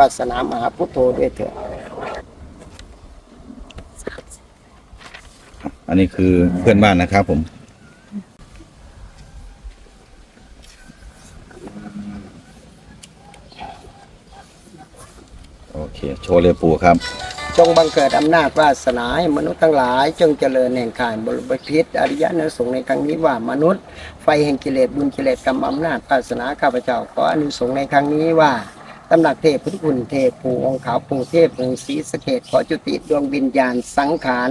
วาสนามหาพุทโธด้วยเถิดอันนี้คือเพื่อนบ้านนะครับผม โอเค โชว์เลยปู่ครับ จงบังเกิดอำนาจวาสนาให้มนุษย์ทั้งหลาย จงเจริญแห่งข่ายบริพิษอริยะเนสงส์ในครั้งนี้ว่ามนุษย์ ไฟแห่งกิเลสบุญกิเลสกรรมอำนาจวาสนาข้าพเจ้าขออนุสงส์ในครั้งนี้ว่าตำหนักเทพพุทธคุณเทพปู่องค์ขาวปู่เทพปู่ศรีสะเกดขอจุติดวงวิญญาณสังขาร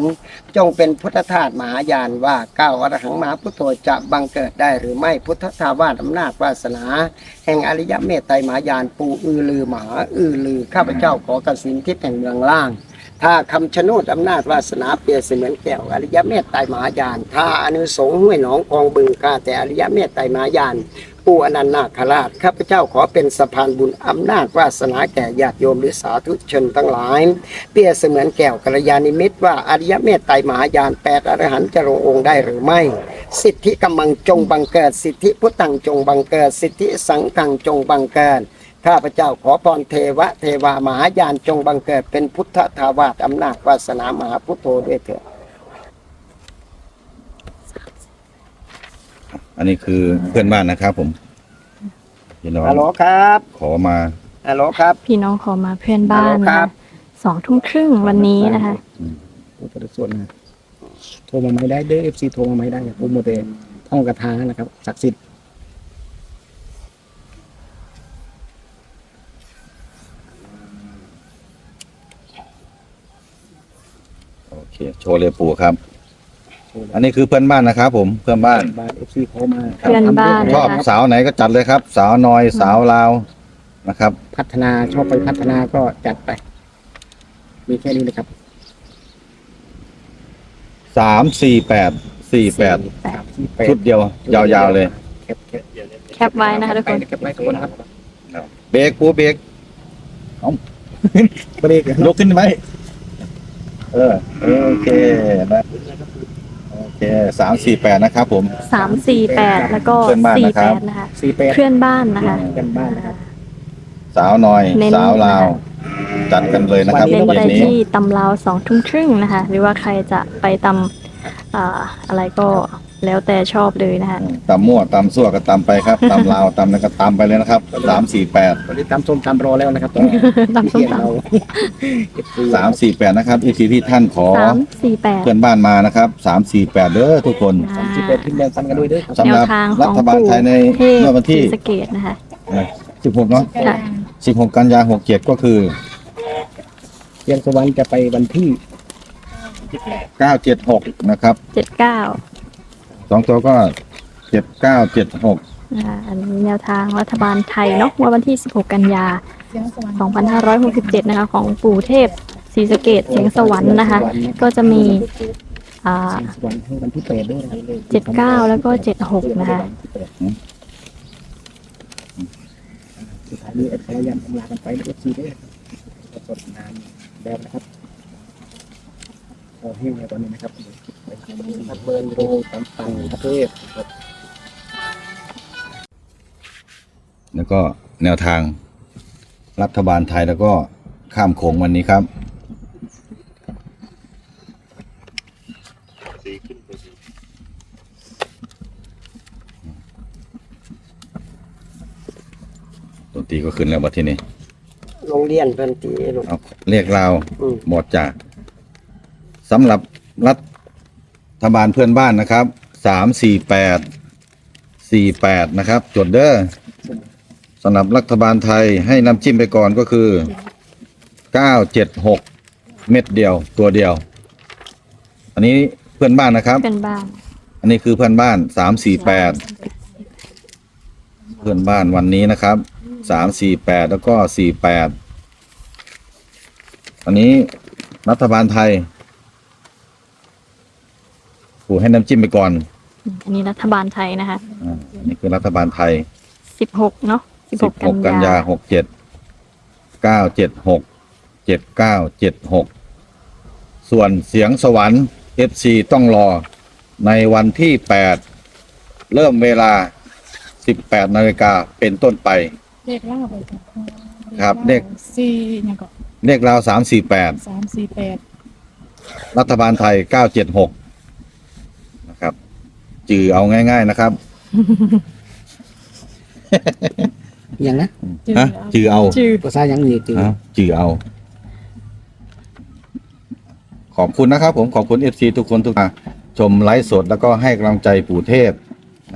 จงเป็นพุทธทาสมหายานว่าเก้าอรหังมหาพุทโธจะบังเกิดได้หรือไม่พุทธทาวาสอำนาจวาสนา แห่งอริยเมตไตรมหายานปูอือลือหมาอือลือข้าพเจ้าขอกสินทิพย์แห่งเมืองล่างถ้าคำชะโนดอำนาจวาสนาเปรียบเสมือนแก้วอริยเมตไตรมหายาน ถ้าอนุสงห้วยหนองกองบึงข้าแต่อริยเมตไตรมหายาน ปู่อนันต์นาคราชข้าพเจ้าขอเป็นสะพานบุญอำนาจวาสนาแก่ญาติโยมหรือสาธุชนทั้งหลาย เปรียเสมือนแก้วกัลยาณิมิตว่าอริยเมตไตรมหายานแปดอรหันต์จะลงองค์ได้หรือไม่ สิทธิกำมังจงบังเกิด สิทธิพุทธังจงบังเกิด สิทธิสังฆังจงบังเกิดข้าพเจ้าขอพรเทวะเทวามหายานจงบังเกิดเป็นพุทธทาวาสอำนาจวาสนามหาพุทโธด้วยเถิด อันนี้คือเพื่อนบ้านนะครับผมพี่น้องฮัลโหลครับขอมาฮัลโหลครับพี่น้องขอมาเพื่อนบ้านฮัลโหลคนะรัคะบสองทุ่มครึ่งวันนี้นะคะตัวประส่วนนะโทรมาไม่ได้เด้อเอฟซีโทรมาไม่ได้ผมโมเดลท่องกระทานะครับศักดิ์สิทธิ์โอเค โชว์เลยปู่ครับ อันนี้คือเพื่อนบ้านนะครับผมเพื่อนบ้าน บ้านเอฟซีโทรมาเพื่อนบ้าน ชอบสาวไหนก็จัดเลยครับ สาวนอยสาวลาวนะครับ พัฒนาชอบไปพัฒนาก็จัดไป มีแค่นี้นะครับสามสี่แปดสี่แปดแปดที่แปดชุดเดียว ยาวๆเลย แคปแคปแคปไว้นะคะทุกคน แคปไว้ทุกคนครับเบรกปูเบรกเบรกยกขึ้นไหมเออ โอเคนะโอ เคสามสี่แปดนะครับผม สามสี่แปดแล้วก็เพื่อนบ้านสี่นะคแปรับดนะคะสี่แปดเพื่อนบ้านนะคะ กันบ้านนะครับ สาวน้อย เน้น สาวลาว จัดกันเลยนะครับเล่นเย็ไปนนี้ ที่ตำลาวสองทุ่มครึ่งนะคะ หรือว่าใครจะไปตำอ่าอะไรก็ แล้วแต่ชอบเลยนะคะตำมั่วตำซั่วก็ตำไปครับตำลาวตำแล้วก็ตำไปเลยนะครับสามสี่แปดตอนนี้ตามส้มตามรอแล้วนะครับตอนนี้ตำส้มตเราเอฟซีสามสี่แปดนะครับอีทีที่ท่านขอำสามสี่แปดเพื่อนบ้านมานะครับสามสี่แปดเด้อทุกคนอ่าสี่แปดขึ้นแดงฟันกันด้วยเด้อครับสำแนหวรับทางขรัองฐบาลปู่ไทยในเทพเมื่อวันที่ศรีสะเกดนะคะสิบหกเนาะค่ะสิบหกกันยาหกเจ็ดก็คือเรียนสวรรค์จะไปวันที่เก้าเจ็ดหกนะครับเจ็ดเก้าส องตัวก็เจ็ดเก้าเจ็ดหกนะคะอันนี้แนวทางรัฐบาลไทยเนาะเมื่อวันที่ 16 กันยา 2567 นะคะ ของปู่เทพศรีสะเกดเสียงสวรรค์นะคะ ก็จะมีอ่าเสียงสวรรค์ให้วันที่แปดด้วยนะครับเจ็ดเก้าแล้วก็เจ็ดหกนะคะ สุดท้ายนี้เอฟซียันทำลากันไปเอฟซีด้วยสดนานแล้วนะครับ พอแห้งแล้วตอนนี้นะครับพัดเบิร์นโรตังตังประเทศครับแล้วก็แนวทางรัฐบาลไทยแล้วก็ข้ามโขงวันนี้ครับดนตรีก็ขึ้นแล้วบัดทีนี้โรงเรียนเพิ่นตีลูกเอาเรียกเราอืม หมดจาก สำหรับรัฐบาลเพื่อนบ้านนะครับสามสี่แปดสี่แปดนะครับ จดเด้อสำหรับรัฐบาลไทยให้น้ำจิ้มไปก่อนก็คือเก้าเจ็ดหกเม็ดเดียวตัวเดียว อันนี้เพื่อนบ้านนะครับ เป็นบ้านอันนี้คือเพื่อนบ้านสามสี่แปดเพื่อนบ้านวันนี้นะครับสามสี่แปดแล้วก็สี่แปดอันนี้รัฐบาลไทย ผูให้น้ำจิ้มไปก่อนอันนี้รัฐบาลไทยนะคะอ่าอันนี้คือรัฐบาลไทย16เนาะสิบหก16 กักันนยายาหกเจ็ดเก้าเจ็ดหกเจ็ดเก้าเจ็ดหกส่วนเสียงสวรรค์เอฟซีต้องรอในวันที่แปดเริ่มเวลาสิบแปดนาฬิกาเป็นต้นไปเรียกเล่าไปจ้ะครับเลข สี่เนี่ยก็เลขราวสามสี่แปดสามสี่แปดรัฐบาลไทยเก้าเจ็ดหกนะครับ จือเอาง่าย ๆ นะครับ อย่างนะฮะจือเอาชื่อภาษาอย่างนี้คือเอาจือเอา ขอบคุณนะครับ ผมขอบคุณเอฟซีทุกคนทุกท่านชมไลฟ์สดแล้วก็ให้กำลังใจปู่เทพ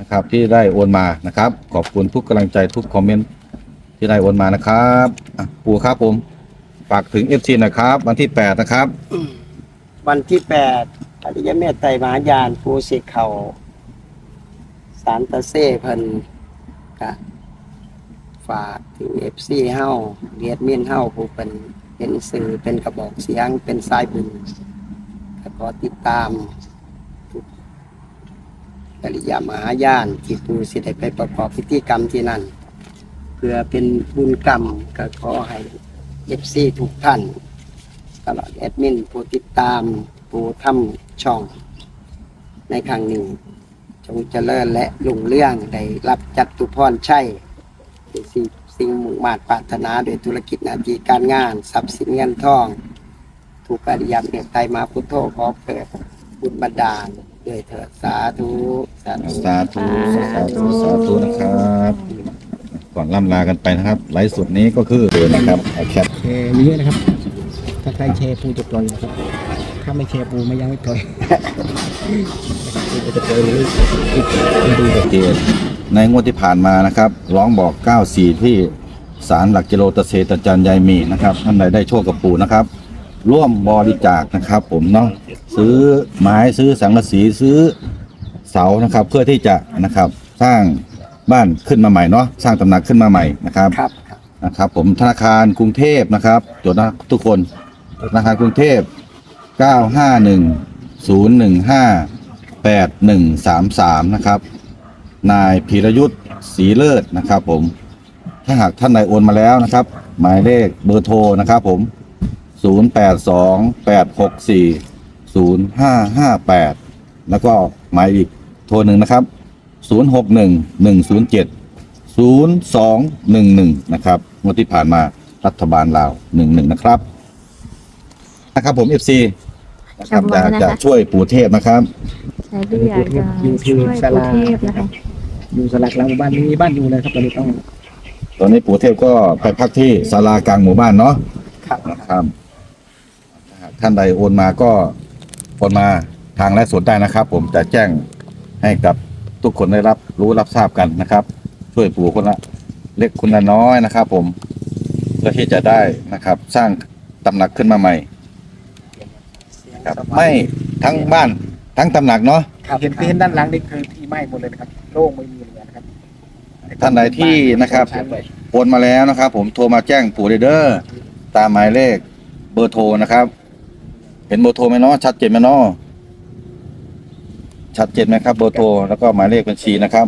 นะครับ ที่ได้โอนมานะครับ ขอบคุณทุกกำลังใจทุกคอมเมนต์ที่ได้โอนมานะครับอะปู่ครับผมฝากถึงเอฟซีนะครับ วันที่แปดนะครับ วันที่แปดอริยเมตไตรมหายานภูสิเขาสารตะเซ่เพิ่นกะฝากถึงเอฟซีเฮาเรียดมินเฮาผู้เป็นเป็นสื่อเป็นกระบอกเสียงเป็นสายบุญก็ขอติดตามทุกอริยมหายานที่ปูสิได้ไปประกอบพิธีกรรมที่นั่น เพื่อเป็นบุญกรรมก็ขอให้เอฟซีทุกท่านตลอดแอดมินผู้ติดตามผู้ทำช่องในครั้งนี้ จงเจริญและรุ่งเรื่องได้รับจัดตุพรใช่เป็นสิ่งสิ่งมุ่งมาตรปรารถนาโดยธุรกิจหนาทีการงานทรัพย์สินเงินทอง ถูกอริยมเมตไตรมาพุทโธขอเกิดบุญบันดาลด้วยเถิดสาธุสาธุสาธุสาธุสาธุนะครับก่อนล่ำลากันไปนะครับไลฟ์สดนี้ก็คือเดินนะครับเอาแคปแชร์เยอะนะครับถ้าใครแชร์ปูจะปล่อยนะครับ ถ้าไม่แชร์ปูไม่ยังไม่ปล่อยปูจะปล่อยเลยดูชัดเจนในงวดที่ผ่านมานะครับร้องบอก 94 ที่ศาลหลักกิโลตะเซตจันยายมีนะครับท่านใดได้โชคกับปู่นะครับ ร่วมบริจาคนะครับ ผมเนาะซื้อไม้ซื้อสังกะสีซื้อเสานะครับ เพื่อที่จะนะครับสร้างบ้านขึ้นมาใหม่เนาะสร้างตำหนักขึ้นมาใหม่นะครับครับครับนะครับ ผมธนาคารกรุงเทพนะครับจดนะทุกคนธนาคารกรุงเทพ 951-015-8133นะครับ นายพีรยุทธ์ศรีเลิศนะครับผม ถ้าหากท่านใดโอนมาแล้วนะครับ หมายเลขเบอร์โทรนะครับผม0828640558แล้วก็หมายอีกโทรหนึ่งนะครับ061107 0211นะครับงวดที่ผ่านมารัฐบาลลาว11นะครับ นะครับผม FC นะครับจำไว้จะนะคะจะช่วยปู่เทพนะครับใช้เลือดจะช่วยปูเทพนะคะอยู่สลักหลังหมู่บ้านมีบ้านอยู่เลยครับตอนนี้ต้องตอนนี้ปู่เทพก็ไปพักที่ศาลากลางหมู่บ้านเนาะครับนะครับหากท่านใดโอนมาก็โอนมาทางไลฟ์สดได้นะครับ ผมจะแจ้งให้กับทุกคนได้รับรู้รับทราบกันนะครับ ช่วยปู่คนละเล็กคนละน้อยนะครับ ผมเพื่อที่จะได้นะครับ สร้างตำหนักขึ้นมาใหม่ ครับไม่ทั้งบ้านทั้งตำหนักเนาะเห็นเห็นด้านหลังนี่คือที่ไหม้หมดเลยนะครับโล่งไม่มีเลยนะครับท่านใดที่นะครับโอนมาแล้วนะครับ ผมโทรมาแจ้งปู่เด้อตามหมายเลขเบอร์โทรนะครับ เห็นเบอร์โทรไหมเนาะชัดเจนไหมเนาะชัดเจนไหมครับเบอร์โทรแล้วก็หมายเลขบัญชีนะครับ